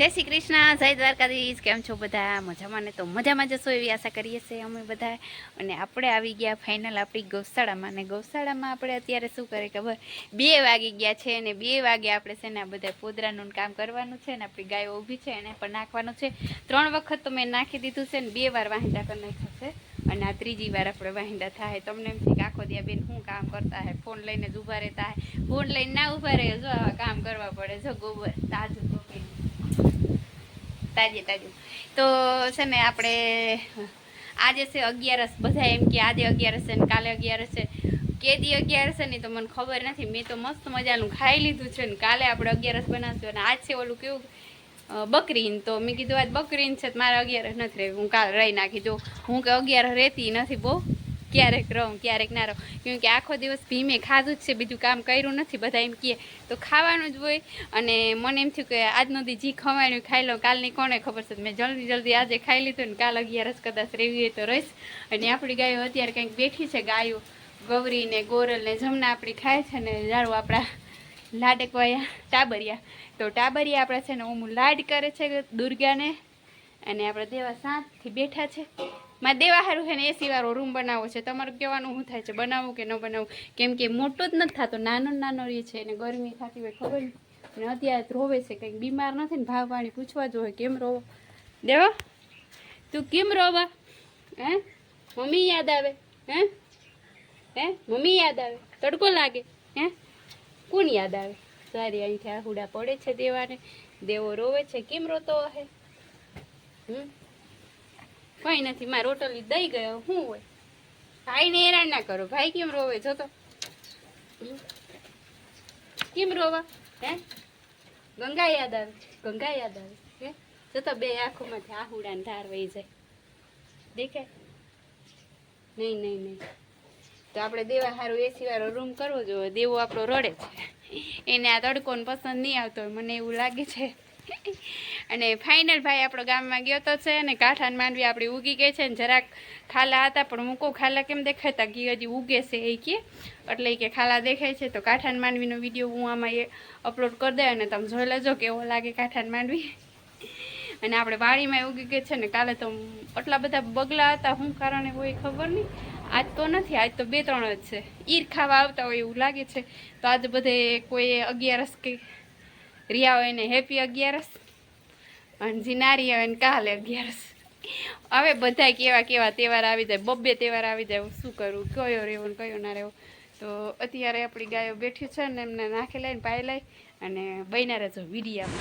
જય શ્રી કૃષ્ણ, જય દ્વારકાધીશ, કેમ છો બધા? મજામાં ને? તો મજામાં જશો એવી આશા કરીએ છીએ અમે બધા અને આપણે આવી ગયા ફાઇનલ આપણી ગૌશાળામાં. અને ગૌશાળામાં આપણે અત્યારે શું કરે ખબર? બે વાગી ગયા છે અને બે વાગે આપણે છે ને બધા પોદરાનું કામ કરવાનું છે ને આપણી ગાયો ઊભી છે, એને પણ નાખવાનું છે. ત્રણ વખત તો મેં નાખી દીધું છે ને બે વાર વાહિંદા કરી નાખ્યું છે. અને આ ત્રીજી વાર આપણે વાહિંદા થાય. તમને એમ કે આખો દિયા બેન શું કામ કરતા હે? ફોન લઈને જ ઊભા રહેતા હે? ફોન લઈને ના ઊભા રહે, જો આવા કામ કરવા પડે, જો ગોબર તાજું તાજે તાજું તો છે ને આપણે આજે છે અગિયારસ, બધા એમ કે આજે અગિયારસ છે ને કાલે અગિયારસ છે. કેદી અગિયારસ છે ને તો મને ખબર નથી. મેં તો મસ્ત મજાનું ખાઈ લીધું છે ને કાલે આપણે અગિયારસ બનાવશું અને આજ છે ઓલું કેવું? બકરીન. તો મેં કીધું આજ બકરીન છે મારે અગિયારસ નથી રહેવી. હું કાલે રહી નાખી. જો હું કે અગિયારસ રહેતી નથી બહુ. ક્યારેક રહું, ક્યારેક ના રહું. કેમકે આખો દિવસ ભીમે ખાધું જ છે, બીજું કામ કર્યું નથી, બધા એમ કહે. તો ખાવાનું જ હોય. અને મને એમ થયું કે આજનો દી જી ખવાણ્યું, ખાઈ લઉં. કાલની કોને ખબર છે? મેં જલ્દી જલ્દી આજે ખાઈ લીધું ને કાલ અગિયારસ કદાચ રહેવી હોય તો રહીશ. અને આપણી ગાયો અત્યારે કંઈક બેઠી છે, ગાયો. ગૌરી ને ગોરલ ને જમના આપણી ખાય છે ને જારું આપણા લાડકવાયા ટાબરિયા. તો ટાબરિયા આપણા છે ને હું લાડ કરે છે દુર્ગાને. અને આપણે દેવા સાંજથી બેઠા છે. મારે દેવા સારું છે ને એસી વાળો રૂમ બનાવવો છે. તમારું કહેવાનું શું થાય છે? બનાવવું કે ન બનાવવું કેમ કે મોટો જ નથી થતો. નાનો નાનો રહે છે અને ગરમી થતી હોય ખબર અને અત્યારે રોવે છે. કંઈક બીમાર નથી ને ભાવ પાણી પૂછવા જોઈએ કેમ રોવો? દેવા, તું કેમ રોવા? હે? મમ્મી યાદ આવે? હે? હે? મમ્મી યાદ આવે? તડકો લાગે? હે? કોણ યાદ આવે? સારી અહીંથી આહુડા પડે છે દેવાને. દેવો રોવે છે. કેમ રોતો હે? હમ? કઈ નથી, મારે રોટલી દઈ ગયો શું હોય? ભાઈને હેરાન ના કરો, ભાઈ કેમ રોવે? જો તો. કેમ રોવા? હે? ગંગા યાદ આવે, ગંગા યાદ આવે, હે? જો તો બે આંખોમાંથી આહુડા ને ધાર વહી જાય. દેખાય? નહીં નહીં નહીં. તો આપણે દેવા સારું એસી વાળો રૂમ કરવો જોઈએ, દેવો આપણો રડે છે. એને આ તડકોને પસંદ નહીં આવતો મને એવું લાગે છે. અને ફાઇનલ ભાઈ આપણો ગામમાં ગયો તો છે અને કાંઠાને માંડવી આપણી ઉગી ગઈ છે ને જરાક ખાલા હતા, પણ મૂકો ખાલા કેમ દેખાતા કે હજી ઉગે છે એ કે. એટલે કે ખાલા દેખાય છે, તો કાંઠાને માંડવીનો વીડિયો હું આમાં એ અપલોડ કરી દે અને તમે જોઈ લેજો કેવો લાગે કાંઠાને માંડવી. અને આપણે વાડીમાં ઉગી ગઈ છે ને કાલે તો આટલા બધા બગલા હતા, શું કારણે હોય ખબર નહીં. આજ તો નથી, આજ તો બે ત્રણ જ છે. ઈર ખાવા આવતા હોય એવું લાગે છે. તો આજે બધે કોઈ અગિયારસ કે રિયા હોય ને હેપી અગિયારસ અને જીનારી હોય ને કાલે અગિયારસ. હવે બધા કેવા કેવા તહેવાર આવી જાય, બબ્બે તહેવાર આવી જાય, હું શું કરું, કયો રહેવો ને કયો ના રહેવો. તો અત્યારે આપણી ગાયો બેઠી છે ને એમને નાખી લઈને પાઈ લઈ અને બન્યા જો વિડીયા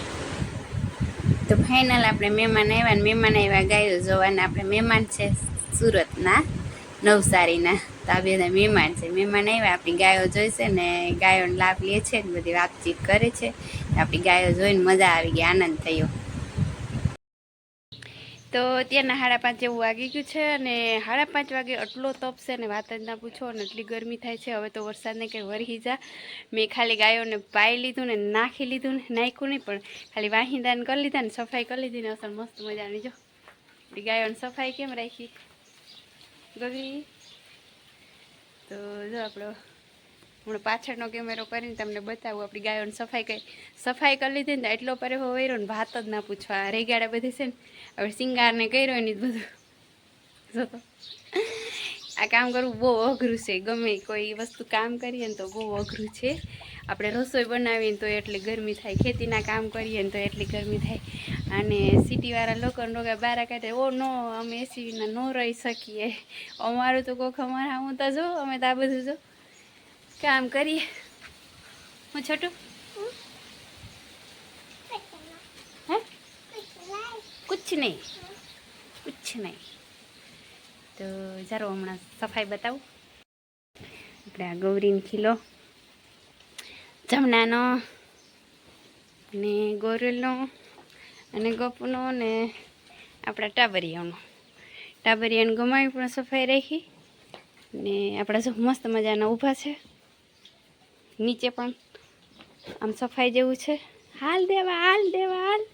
તો ફાઇનલ આપણે મહેમાન આવ્યા ને મહેમાન આવ્યા ગાયો જોવાના. આપણે મહેમાન છે સુરતના, નવસારીના. તો આ મહેમાન છે. મહેમાન આવ્યા, આપણી ગાયો જોઈશે ને ગાયોને લાભ લે છે ને બધી વાતચીત કરે છે. આપણી ગાયો જોઈને મજા આવી ગઈ, આનંદ થયો. તો અત્યારના સાડા પાંચ જેવું વાગી ગયું છે અને સાડા પાંચ વાગે આટલો તપ છે ને વાત જ ના પૂછો અને એટલી ગરમી થાય છે, હવે તો વરસાદને કંઈ વરહી જા. મેં ખાલી ગાયોને પાઈ લીધું ને નાખી લીધું ને નાખ્યું નહીં, પણ ખાલી વાહિંદાને કરી લીધા ને સફાઈ કરી લીધી ને અસર મસ્ત મજાની જો. આપણી ગાયોને સફાઈ કેમ રાખી? ગગરી? તો જો આપણો હમણાં પાછળનો કેમેરો કરીને તમને બતાવું, આપણી ગાયોની સફાઈ કરી સફાઈ કરી લીધી ને એટલો પરે હોવેરો ને ભાત જ ના પૂછવા રેગાડા બધી છે ને, હવે સિંગારને કર્યો ને બધું. જો આ કામ કરવું બહુ અઘરું છે. ગમે કોઈ વસ્તુ કામ કરીએ ને તો બહુ અઘરું છે. આપણે રસોઈ બનાવીએ તો એટલી ગરમી થાય. ખેતીના કામ કરીએ ને તો એટલી ગરમી થાય. અને સિટીવાળા લોકોને રોગા બારા કાઢે. ઓ, નો, અમે એસી વિના ન રહી શકીએ. અમારું તો કોક અમારા હું તો જો, અમે તો આ બધું જો. કામ કરીએ. હું છોટું? કુછ નહીં. કુછ નહીં. તો ચાલો હમણાં સફાઈ બતાવું. આપણે આ ગૌરીનો ખીલો. જમનાનો અને ગોરેલનો. અને ગપનો ને આપણા ટાબરિયાનો. ટાબરિયાને ગમાવી પણ સફાઈ રાખી ને આપણા જો મસ્ત મજાના ઊભા છે. નીચે પણ આમ સફાઈ જેવું છે. હાલ દેવા હાલ દેવા, હાલ.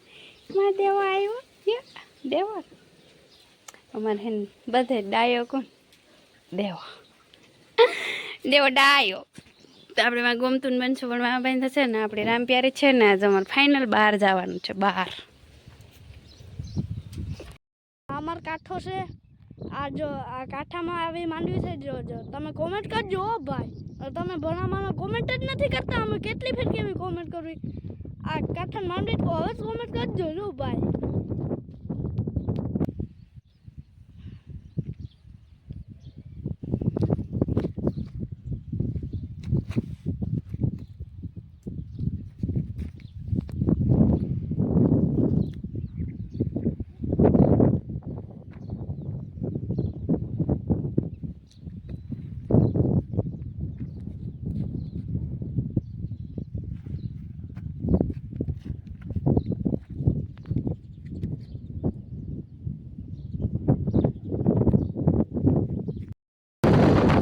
માં દેવા આવ્યો દેવા. અમારે બધે ડાયો કોણ? દેવા. દેવો ડાયો. તો આપણે માં ગમતું બનશું પણ મામા બેન થશે ને, આપણે રામ પ્યારે છે ને, આજે અમારે ફાઇનલ બહાર જવાનું છે, બહાર. અમારો કાંઠો છે. આ જો, આ કાંઠામાં આવી માંડવી છે જો જો તમે કોમેન્ટ કરજો ભાઈ. તમે ભણામાં કોમેન્ટ જ નથી કરતા. અમે કેટલી ફેર કેવી કોમેન્ટ કરવી? આ કાંઠા માંડવી તો હવે જ કોમેન્ટ કરજો જો ભાઈ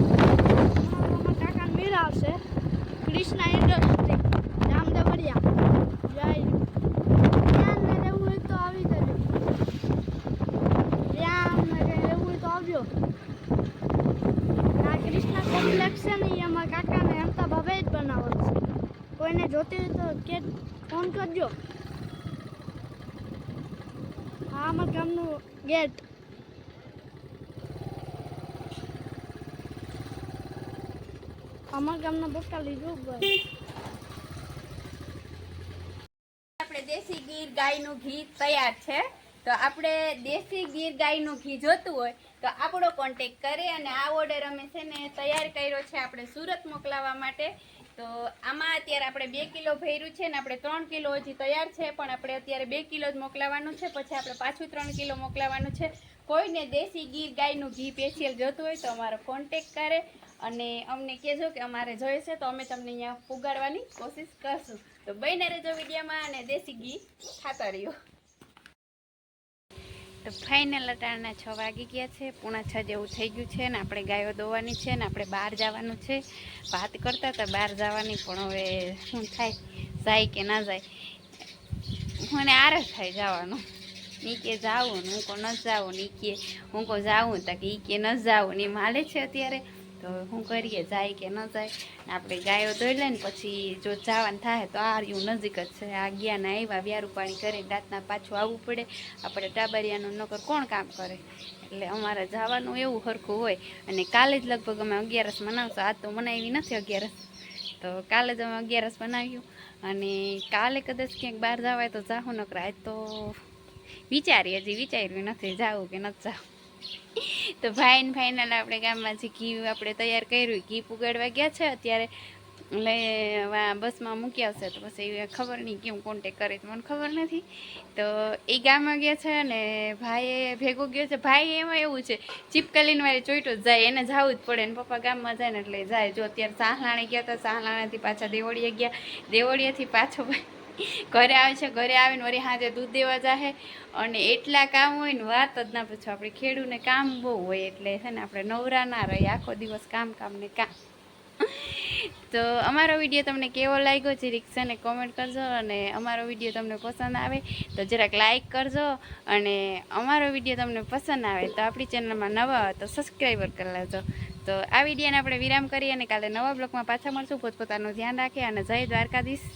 અમારા કાકા મીર આવશે કૃષ્ણા ઇન્ડસ્ટ્રી જામદેવરિયા જય ત્યાં ને રહેવું હોય તો આવી જજો ત્યાં ને કંઈ રહેવું હોય તો આવજો આ કૃષ્ણા કોમ્પ્લેક્સ છે ને એ અમારા કાકાને એમતા ભાવે જ બનાવેલ છે કોઈને જોતી હોય તો કે કરજો આ અમારા ગામનું ગેટ અમારા ગામના બકાલી લીધું આપણે દેશી ગીર ગાયનું ઘી તૈયાર છે. તો આપણે દેશી ગીર ગાયનું ઘી જોતું હોય, તો આપણો કોન્ટેક કરે અને આ ઓર્ડર અમે છે ને તૈયાર કર્યો છે આપણે સુરત મોકલાવવા માટે. તો આમાં અત્યારે આપણે બે કિલો ભર્યું છે ને આપણે ત્રણ કિલો હજી તૈયાર છે, પણ આપણે અત્યારે બે કિલો જ મોકલાવાનું છે, પછી આપણે પાછું ત્રણ કિલો મોકલાવાનું છે. કોઈને દેશી ગીર ગાયનું ઘી પેશિયલ જોતું હોય તો અમારો કોન્ટેક કરે અને અમને કહેજો કે અમારે જોઈએ છે, તો અમે તમને અહીંયા પુગાડવાની કોશિશ કરશું. તો બંને રહેજો વિડીયોમાં અને દેશી ઘી ખાતા રહ્યો તો ફાઇનલ અટાણના છ વાગી ગયા છે. પૂણા છ જેવું થઈ ગયું છે ને આપણે ગાયો દોવાની છે ને આપણે બહાર જવાનું છે. વાત કરતા હતા બહાર જવાની, પણ હવે શું થાય? જાય કે ના જાય? મને આરસ થાય જવાનું. ની કે જાવું હું કો ન જાઉં ની કે, હું કો જાઉં તા કે ઈ કે ન જાઉં ને માલે છે અત્યારે. તો શું કરીએ, જાય કે ન જાય આપણે ગાયો દોઈ લઈને પછી જો જવાનું થાય તો આ રહ્યું નજીક જ છે. આ ગયા ને આવ્યા, વ્યારું પાણી કરીને રાતના પાછું આવવું પડે. આપણે ટાબરિયાનું, નકર કોણ કામ કરે? એટલે અમારે જવાનું એવું સરખું હોય. અને કાલે જ લગભગ અમે અગિયારસ મનાવશું. આજ તો મનાવી નથી અગિયારસ. તો કાલે જ અમે અગિયારસ બનાવ્યું અને કાલે કદાચ ક્યાંક બહાર જવાય તો જાઉં નકર આજ તો વિચારીએ હજી વિચાર્યું નથી, જાવું કે નથી જાવું. તો ભાઈ ફાઇનલ આપણે ગામમાં જે ઘી આપણે તૈયાર કર્યું, ઘી પુગાડવા ગયા છે અત્યારે. લઈ બસમાં મૂકી આવશે તો પછી ખબર નહીં કેમ કોન્ટેક કરે તો મને ખબર નથી. તો એ ગામમાં ગયા છે અને ભાઈએ ભેગો ગયો છે. ભાઈ એમાં એવું છે, ચીપકલીન વાળી ચોઈટો જ જાય, એને જવું જ પડે ને પપ્પા ગામમાં જાય ને એટલે જાય. જો અત્યારે સાહલાણે ગયા હતા સાહલાણાથી પાછા દેવળીએ ગયા. દેવળીએથી પાછો ભાઈ ઘરે આવે છે, ઘરે આવીને વળી હાજે દૂધ દેવા જાહે. અને એટલા કામ હોય ને વાત જ ના પૂછો. આપણે ખેડૂને કામ બહુ હોય એટલે છે ને આપણે નવરા ના રહીએ. આખો દિવસ કામ કામ ને કામ. તો અમારો વીડિયો તમને કેવો લાગ્યો છે રિક્ષાને કોમેન્ટ કરજો અને અમારો વીડિયો તમને પસંદ આવે તો જરાક લાઇક કરજો અને અમારો વીડિયો તમને પસંદ આવે તો આપણી ચેનલમાં નવા હોય તો સબસ્ક્રાઈબર કરી લેજો. તો આ વિડીયોને આપણે વિરામ કરીએ અને કાલે નવા બ્લોગમાં પાછા મળશું. પોતપોતાનું ધ્યાન રાખે અને જય દ્વારકાધીશ.